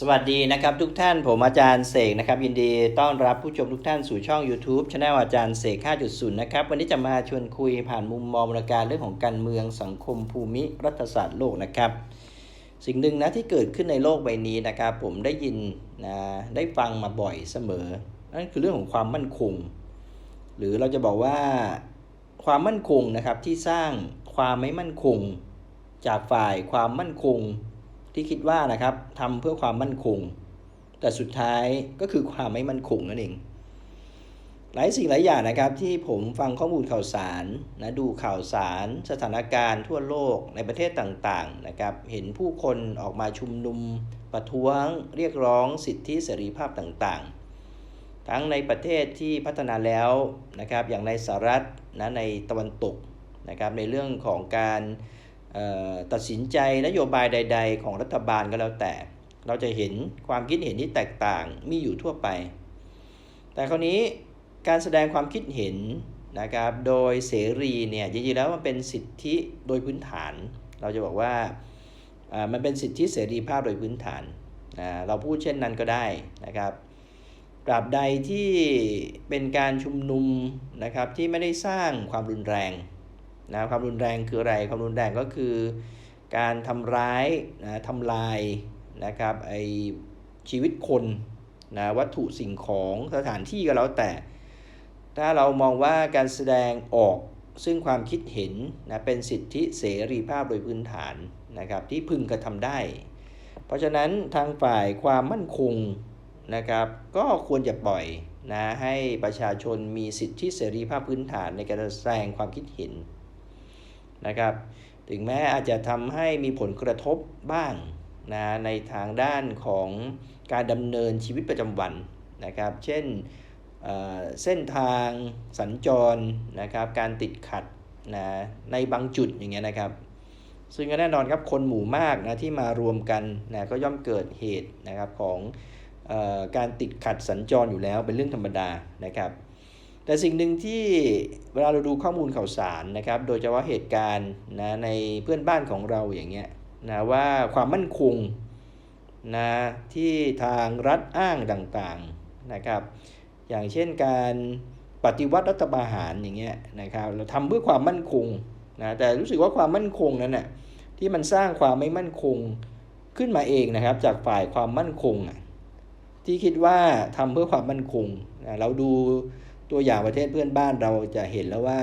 สวัสดีนะครับทุกท่านผมอาจารย์เสกนะครับยินดีต้อนรับผู้ชมทุกท่านสู่ช่อง YouTube ช anel อาจารย์เสก 5.0 นะครับวันนี้จะมาชวนคุยผ่านมุมมองบรรการเรื่องของการเมืองสังคมภูมิรัฐศาสตร์โลกนะครับ สิ่งหนึ่งนะที่เกิดขึ้นในโลกใบนี้นะครับ ผมได้ยินนะได้ฟังมาบ่อยเสมอ นั่นคือเรื่องของความมั่นคง หรือเราจะบอกว่าความมั่นคงนะครับที่สร้างความไม่มั่นคง จากฝ่ายความมั่นคง ที่คิดว่านะครับทำเพื่อความมั่นคง แต่สุดท้ายก็คือความไม่มั่นคงนั่นเอง หลายสิ่งหลายอย่างนะครับที่ผมฟังข้อมูลข่าวสารนะดูข่าวสาร สถานการณ์ทั่วโลกในประเทศต่างๆนะครับเห็นผู้คนออกมาชุมนุม ประท้วง เรียกร้องสิทธิเสรีภาพต่างๆ ทั้งในประเทศที่พัฒนาแล้วนะครับอย่างในสหรัฐนะในตะวันตกนะครับในเรื่องของการ ตัดสินใจนโยบายใด ๆ ของรัฐบาลก็แล้วแต่ เราจะเห็นความคิดเห็นที่แตกต่างมีอยู่ทั่วไป แต่คราวนี้การแสดงความคิดเห็นนะครับโดยเสรีเนี่ยจริงๆแล้วมันเป็นสิทธิโดยพื้นฐาน เราจะบอกว่ามันเป็นสิทธิเสรีภาพโดยพื้นฐานเราพูดเช่นนั้นก็ได้นะครับตราบใดที่เป็นการชุมนุมนะครับที่ไม่ได้สร้างความรุนแรง นะความรุนแรงคืออะไรความรุนแรงก็คือ การทำร้ายนะทำลายนะครับไอชีวิตคนนะวัตถุสิ่งของสถานที่ก็แล้วแต่ ถ้าเรามองว่าการแสดงออกซึ่งความคิดเห็นนะเป็นสิทธิเสรีภาพโดยพื้นฐานนะครับที่พึงกระทำได้ เพราะฉะนั้นทางฝ่ายความมั่นคงนะครับก็ควรจะปล่อยนะให้ประชาชนมีสิทธิเสรีภาพพื้นฐานในการแสดงความคิดเห็น นะครับ ถึงแม้อาจจะทำให้มีผลกระทบบ้างนะในทางด้านของการดำเนินชีวิตประจำวันนะครับ เช่นเอ่อเส้นทางสัญจรนะครับ การติดขัดนะในบางจุดอย่างเงี้ยนะครับ ซึ่งก็แน่นอนครับคนหมู่มากนะที่มารวมกันนะก็ย่อมเกิดเหตุนะครับของเออการติดขัดสัญจรอยู่แล้วเป็นเรื่องธรรมดานะครับ แต่สิ่งหนึ่งที่เวลาเราดูข้อมูลข่าวสารนะครับ โดยเฉพาะเหตุการณ์นะในเพื่อนบ้านของเราอย่างเงี้ยนะว่าความมั่นคงนะที่ทางรัฐอ้างต่างๆนะครับ อย่างเช่นการปฏิวัติรัฐประหารอย่างเงี้ยนะครับเราทำเพื่อความมั่นคงนะแต่รู้สึกว่าความมั่นคงนั้นน่ะที่มันสร้างความไม่มั่นคงขึ้นมาเองนะครับ จากฝ่ายความมั่นคงที่คิดว่าทำเพื่อความมั่นคงนะเราดู ตัวอย่างประเทศเพื่อนบ้านเราจะเห็นแล้วว่า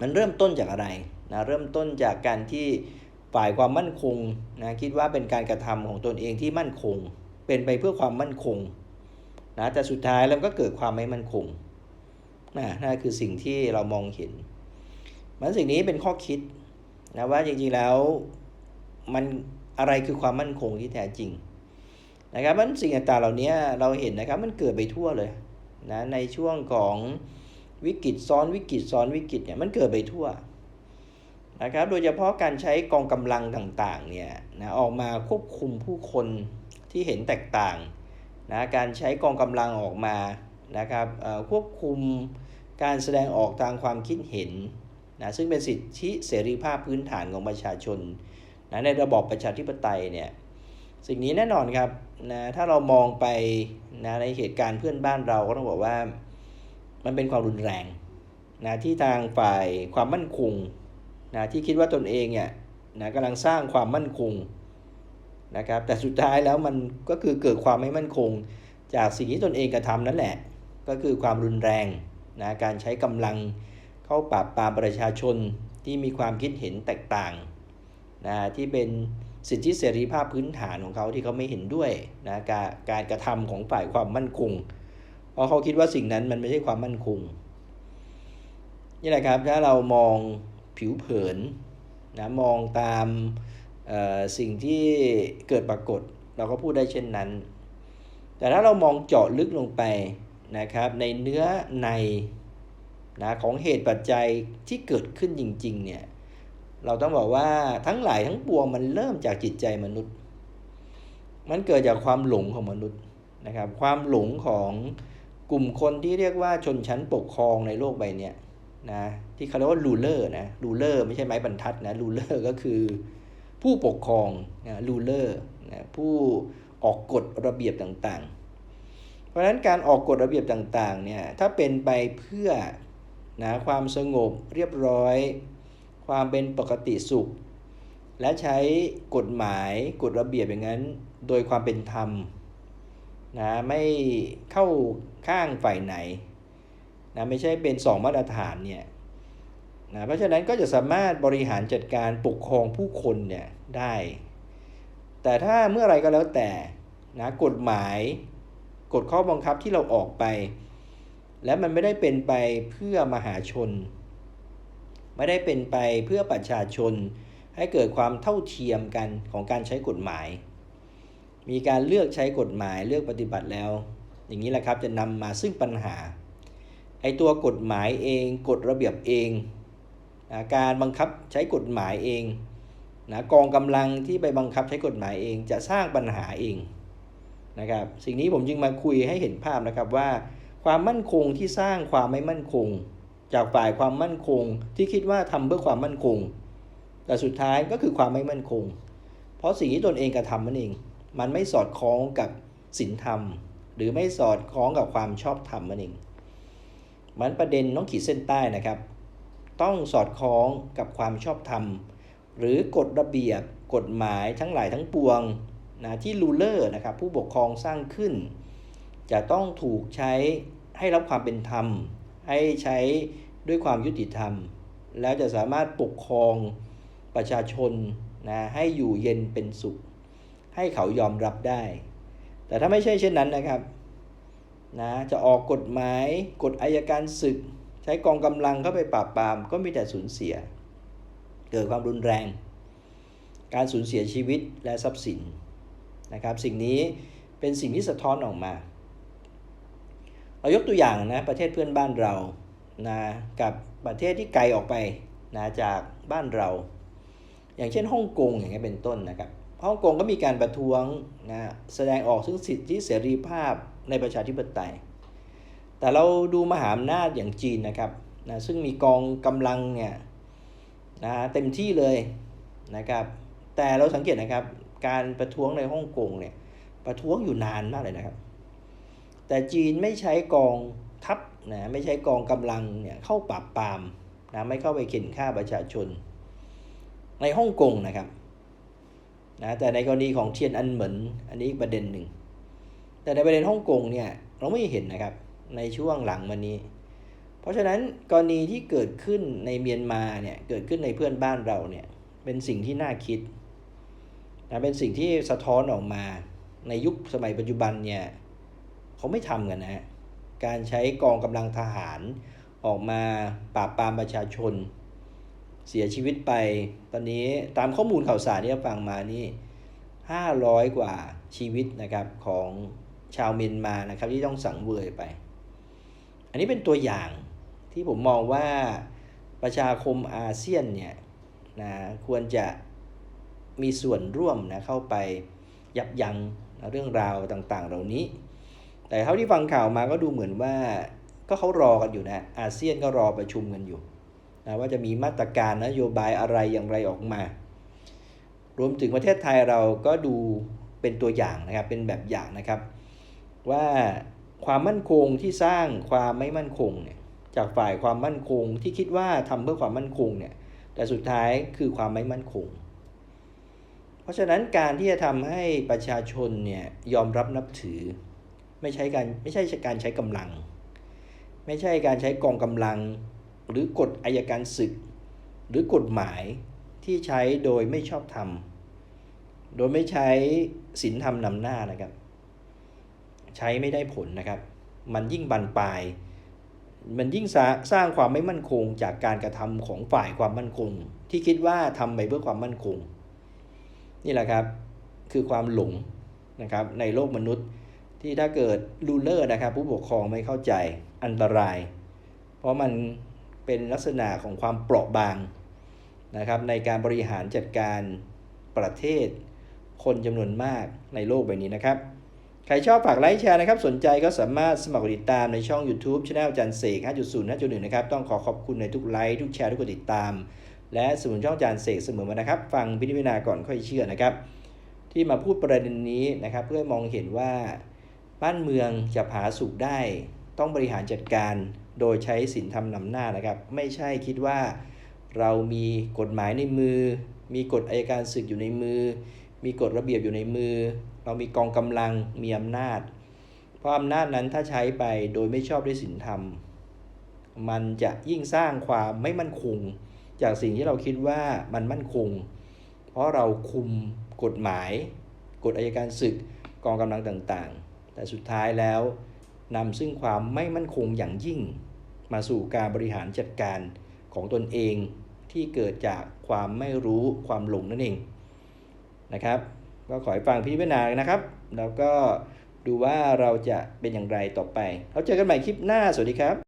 มันเริ่มต้นจากอะไรนะเริ่มต้นจากการที่ฝ่ายความมั่นคงนะคิดว่าเป็นการกระทำของตนเองที่มั่นคง เป็นไปเพื่อความมั่นคงนะแต่สุดท้ายแล้วก็เกิดความไม่มั่นคงนะนั่นคือสิ่งที่เรามองเห็น มันสิ่งนี้เป็นข้อคิดนะว่าจริงๆแล้วมันอะไรคือความมั่นคงที่แท้จริงนะครับมันสิ่งต่างๆเหล่านี้เราเห็นนะครับมันเกิดไปทั่วเลย นะในช่วงของวิกฤตซ้อนวิกฤตซ้อนวิกฤตเนี่ยมันเกิดไปทั่วนะครับโดยเฉพาะการใช้กองกำลังต่างๆเนี่ยนะออกมาควบคุมผู้คนที่เห็นแตกต่างนะการใช้กองกำลังออกมานะครับควบคุมการแสดงออกทางความคิดเห็นนะซึ่งเป็นสิทธิเสรีภาพพื้นฐานของประชาชนนะในระบอบประชาธิปไตยเนี่ยสิ่งนี้แน่นอนครับนะถ้าเรามองไป นะในเหตุการณ์เพื่อนบ้านเราก็ต้องบอกว่า มันเป็นความรุนแรงนะที่ทางฝ่ายความมั่นคงนะที่คิดว่าตนเองเนี่ยนะกำลังสร้างความมั่นคงนะครับแต่สุดท้ายแล้วมันก็คือเกิดความไม่มั่นคง จากสิ่งที่ตนเองกระทำนั่นแหละ ก็คือความรุนแรงนะการใช้กำลังเข้าปราบปรามประชาชนที่มีความคิดเห็นแตกต่างนะที่เป็น สิทธิเสรีภาพพื้นฐานของเขาที่เขาไม่เห็นด้วยนะการการกระทำของฝ่ายความมั่นคง เพราะเขาคิดว่าสิ่งนั้นมันไม่ใช่ความมั่นคงนี่แหละครับถ้าเรามองผิวเผินนะมองตามสิ่งที่เกิดปรากฏ เราก็พูดได้เช่นนั้น แต่ถ้าเรามองเจาะลึกลงไปนะครับในเนื้อในนะของเหตุปัจจัยที่เกิดขึ้นจริงๆเนี่ย เราต้องบอกว่าทั้งหลายทั้งปวงมันเริ่มจากจิตใจมนุษย์ มันเกิดจากความหลงของมนุษย์นะครับ ความหลงของกลุ่มคนที่เรียกว่าชนชั้นปกครองในโลกใบนี้นะที่เขาเรียกว่าลูเลอร์นะลูเลอร์ไม่ใช่ไม้บรรทัดนะลูเลอร์ก็คือผู้ปกครองนะลูเลอร์นะผู้ออกกฎระเบียบต่างๆ เพราะฉะนั้นการออกกฎระเบียบต่างๆเนี่ยถ้าเป็นไปเพื่อนะความสงบเรียบร้อย ความเป็นปกติสุข และใช้กฎหมายกฎระเบียบอย่างนั้น โดยความเป็นธรรมนะไม่เข้าข้างฝ่ายไหนนะไม่ใช่เป็นสองมาตรฐานเนี่ยนะเพราะฉะนั้นก็จะสามารถบริหารจัดการปกครองผู้คนเนี่ยได้ แต่ถ้าเมื่อไรก็แล้วแต่นะกฎหมายกฎข้อบังคับที่เราออกไป และมันไม่ได้เป็นไปเพื่อมหาชน ไม่ได้เป็นไปเพื่อประชาชน ให้เกิดความเท่าเทียมกันของการใช้กฎหมาย มีการเลือกใช้กฎหมายเลือกปฏิบัติแล้ว อย่างนี้แหละครับจะนำมาซึ่งปัญหาไอตัวกฎหมายเองกฎระเบียบเองนะการบังคับใช้กฎหมายเองนะกองกำลังที่ไปบังคับใช้กฎหมายเองจะสร้างปัญหาเองนะครับสิ่งนี้ผมจึงมาคุยให้เห็นภาพนะครับว่า ความมั่นคงที่สร้างความไม่มั่นคง จากฝ่ายความมั่นคงที่คิดว่าทำเพื่อความมั่นคง แต่สุดท้ายก็คือความไม่มั่นคง เพราะสิ่งที่ตนเองกระทำนั่นเอง มันไม่สอดคล้องกับศีลธรรม หรือไม่สอดคล้องกับความชอบธรรมนั่นเอง มันประเด็นต้องขีดเส้นใต้นะครับ ต้องสอดคล้องกับความชอบธรรม หรือกฎระเบียบกฎหมายทั้งหลายทั้งปวงนะที่รูเลอร์นะครับผู้ปกครองสร้างขึ้น จะต้องถูกใช้ให้รับความเป็นธรรม ให้ใช้ด้วยความยุติธรรม แล้วจะสามารถปกครองประชาชนนะให้อยู่เย็นเป็นสุข ให้เขายอมรับได้ แต่ถ้าไม่ใช่เช่นนั้นนะครับนะจะออกกฎหมายกฎอายการศึก ใช้กองกำลังเข้าไปปราบปรามก็มีแต่สูญเสีย เกิดความรุนแรง การสูญเสียชีวิตและทรัพย์สินนะครับ สิ่งนี้เป็นสิ่งที่สะท้อนออกมา เรายกตัวอย่างนะประเทศเพื่อนบ้านเรานะกับประเทศที่ไกลออกไปนะจากบ้านเรา อย่างเช่นฮ่องกงอย่างเงี้ยเป็นต้นนะครับฮ่องกงก็มีการประท้วงนะแสดงออกซึ่งสิทธิเสรีภาพในประชาธิปไตย แต่เราดูมหาอำนาจอย่างจีนนะครับนะซึ่งมีกองกำลังเนี่ยนะเต็มที่เลยนะครับแต่เราสังเกตนะครับการประท้วงในฮ่องกงเนี่ยประท้วงอยู่นานมากเลยนะครับ แต่จีนไม่ใช้กองทัพนะไม่ใช้กองกำลังเนี่ยเข้าปราบปรามนะไม่เข้าไปเข็นฆ่าประชาชน ในฮ่องกงนะครับนะแต่ในกรณีของเทียนอันเหมินอันนี้ประเด็นหนึ่ง แต่ในประเด็นฮ่องกงเนี่ยเราไม่เห็นนะครับในช่วงหลังมานี้ เพราะฉะนั้นกรณีที่เกิดขึ้นในเมียนมาเนี่ยเกิดขึ้นในเพื่อนบ้านเราเนี่ยเป็นสิ่งที่น่าคิดนะเป็นสิ่งที่สะท้อนออกมาในยุคสมัยปัจจุบันเนี่ย เขาไม่ทำกันนะฮะการใช้กองกำลังทหารออกมาปราบปรามประชาชน เสียชีวิตไป ตอนนี้ตามข้อมูลข่าวสารที่ฟังมานี่500 กว่าชีวิตนะครับของชาวเมียนมานะครับที่ต้องสังเวยไป อันนี้เป็นตัวอย่างที่ผมมองว่าประชาคมอาเซียนเนี่ยนะควรจะมีส่วนร่วมนะเข้าไปยับยั้งเรื่องราวต่างๆ เหล่านี้ แต่เท่าที่ฟังข่าวมาก็ดูเหมือนว่าก็เขารอกันอยู่นะ อาเซียนก็รอประชุมกันอยู่นะว่าจะมีมาตรการนโยบายอะไรอย่างไรออกมา รวมถึงประเทศไทยเราก็ดูเป็นตัวอย่างนะครับ เป็นแบบอย่างนะครับ ว่าความมั่นคงที่สร้างความไม่มั่นคงเนี่ยจากฝ่ายความมั่นคงที่คิดว่าทำเพื่อความมั่นคงเนี่ยแต่สุดท้ายคือความไม่มั่นคง เพราะฉะนั้นการที่จะทำให้ประชาชนเนี่ยยอมรับนับถือ ไม่ใช่การไม่ใช่การใช้กำลัง ไม่ใช่การใช้กองกำลัง หรือกฎอายการศึก หรือกฎหมายที่ใช้โดยไม่ชอบธรรม โดยไม่ใช้ศีลธรรมนำหน้านะครับ ใช้ไม่ได้ผลนะครับ มันยิ่งบันปลาย มันยิ่งสร้าสร้างความไม่มั่นคงจากการกระทำของฝ่ายความมั่นคง ที่คิดว่าทำไปเพื่อความมั่นคง นี่แหละครับ คือความหลงนะครับในโลกมนุษย์ ที่ถ้าเกิดรูเลอร์นะครับผู้ปกครองไม่เข้าใจอันตราย เพราะมันเป็นลักษณะของความเปราะบางนะครับในการบริหารจัดการประเทศ คนจำนวนมากในโลกใบนี้นะครับ ใครชอบฝากไลค์แชร์นะครับ สนใจก็สามารถสมัครกดติดตามในช่อง YouTube Channel จันเสก 5.0 5.1 นะครับ ต้องขอขอบคุณในทุกไลค์ทุกแชร์ทุกกดติดตาม และสมุนช่องจานเสกเสมอมานะครับ ฟังพิจารณาก่อนค่อยเชื่อนะครับ ที่มาพูดประเด็นนี้นะครับ เพื่อมองเห็นว่า บ้านเมืองจะผาสุกได้ ต้องบริหารจัดการโดยใช้ศีลธรรมนำหน้านะครับ ไม่ใช่คิดว่า เรามีกฎหมายในมือ มีกฎอัยการศึกอยู่ในมือ มีกฎระเบียบอยู่ในมือ เรามีกองกำลังมีอำนาจ เพราะอำนาจนั้นถ้าใช้ไปโดยไม่ชอบด้วยศีลธรรม มันจะยิ่งสร้างความไม่มั่นคง จากสิ่งที่เราคิดว่ามันมั่นคง เพราะเราคุมกฎหมาย กฎอัยการศึกกองกำลังต่างๆ แต่สุดท้ายแล้วนำซึ่งความไม่มั่นคงอย่างยิ่ง มาสู่การบริหารจัดการของตนเองที่เกิดจากความไม่รู้ความหลงนั่นเองนะครับ ก็ขอให้ฟังพิจารณานะครับ แล้วก็ดูว่าเราจะเป็นอย่างไรต่อไปเราเจอกันใหม่คลิปหน้าสวัสดีครับ